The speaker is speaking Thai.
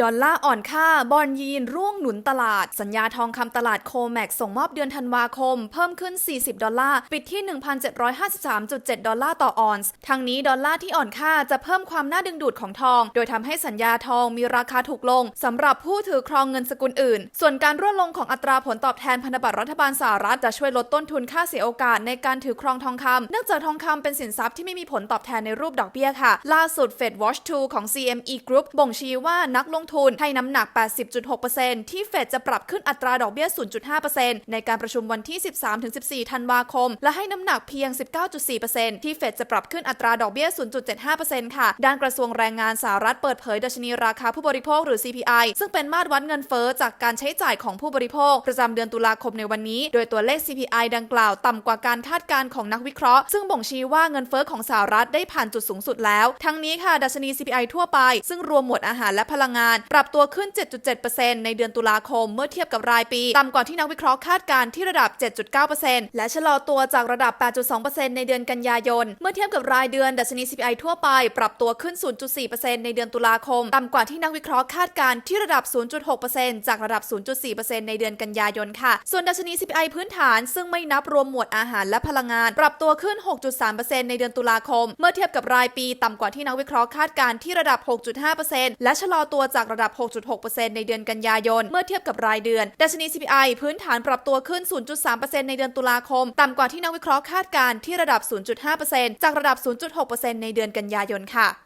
ดอลลาร์อ่อนค่า บอลยีน ร่วงหนุนตลาด สัญญาทองคำตลาดโคแม็กส่งมอบเดือนธันวาคม เพิ่มขึ้น 40 ดอลลาร์ ปิดที่ 1,753.7 ดอลลาร์ต่อออนซ์ทางนี้ดอลลาร์ที่อ่อนค่าจะเพิ่มความน่าดึงดูดของทอง โดยทำให้สัญญาทองมีราคาถูกลงสำหรับผู้ถือครองเงินสกุลอื่น ส่วนการร่วงลงของอัตราผลตอบแทนพันธบัตรรัฐบาลสหรัฐจะช่วยลดต้นทุนค่าเสียโอกาสในการถือครองทองคำเนื่องจากทองคำเป็นสินทรัพย์ที่ไม่มีผลตอบแทนในรูปดอกเบี้ยค่ะ ล่าสุด Fed Watch 2 ของ CME Group บ่งชี้ว่านักลงทุนให้น้ำหนัก 80.6%ที่เฟดจะปรับขึ้นอัตราดอกเบี้ย 0.5%ในการประชุมวันที่ 13-14 ธันวาคม และให้น้ำหนักเพียง 19.4%ที่เฟดจะปรับขึ้นอัตราดอกเบี้ย 0.75%ค่ะ ด้านกระทรวงแรงงานสหรัฐเปิดเผยดัชนีราคาผู้บริโภคหรือ CPI ซึ่งเป็นมาตรวัดเงินเฟ้อจากการใช้จ่ายของผู้บริโภค ประจำเดือนตุลาคมในวันนี้ โดยตัวเลข CPI ดังกล่าวต่ำกว่าการคาดการณ์ของนักวิเคราะห์ ซึ่งบ่งชี้ว่าเงินเฟ้อของสหรัฐได้ผ่านจุดสูงสุดแล้ว ทั้งนี้ค่ะดัชนี CPI ทั่วไป ซึ่งรวมหมวดอาหารและพลังงาน ปรับตัวขึ้น 7.7%ในเดือนตุลาคมเมื่อเทียบกับรายปี ต่ำกว่าที่นักวิเคราะห์คาดการณ์ที่ระดับ 7.9%และชะลอตัวจากระดับ 8.2%ในเดือนกันยายน เมื่อเทียบกับรายเดือนดัชนี CPI ทั่วไป ปรับตัวขึ้น 0.4%ในเดือนตุลาคม ต่ำกว่าที่นักวิเคราะห์คาดการณ์ที่ระดับ 0.6%จากระดับ 0.4%ในเดือนกันยายนค่ะ ส่วนดัชนี CPI พื้นฐานซึ่งไม่นับรวมหมวดอาหารและพลังงาน ปรับตัวขึ้น 6.3%ในเดือนตุลาคม เมื่อเทียบกับรายปี ต่ำกว่าที่นักวิเคราะห์คาดการณ์ที่ระดับ 6.5%และชะลอตัวจากระดับ 6.6%ในเดือนกันยายน เมื่อเทียบกับรายเดือน ดัชนี CPI พื้นฐานปรับตัวขึ้น 0.3%ในเดือนตุลาคม ต่ำกว่าที่นักวิเคราะห์คาดการณ์ที่ระดับ 0.5%จากระดับ 0.6%ในเดือนกันยายนค่ะ